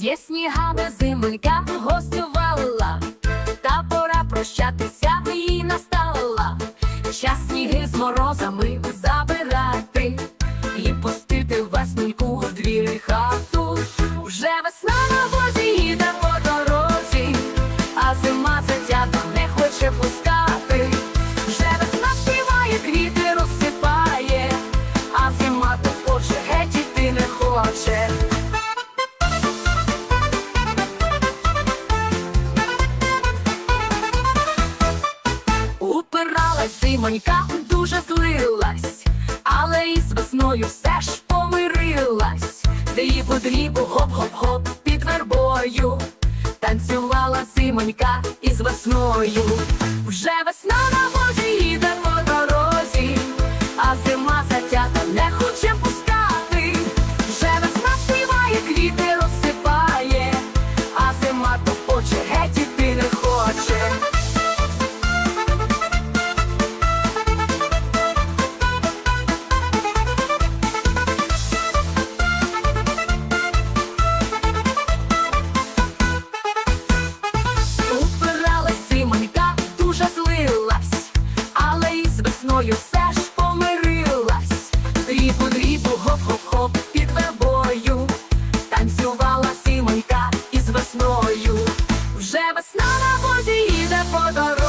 З'є снігами зимонька гостювала, та пора прощатися їй настала. Час сніги з морозами забирати і пустити весненьку у двірі хату. Вже весна на возі їде по дорозі, а зима затята не хоче пускати. Вже весна співає, квіти розсипає, а зима то хоче, геть іти не хоче. Зимонька, дуже злилась, але із весною все ж помирилась. Дрібу дрібу гоп-гоп-гоп під вербою. Танцювала зимонька із весною. Вже весна на возі мною все ж помирилась, дрібу, дрібу, хоп-хоп-хоп під вебою, танцювала сімонька із весною, вже весна на возі їде по дорозі.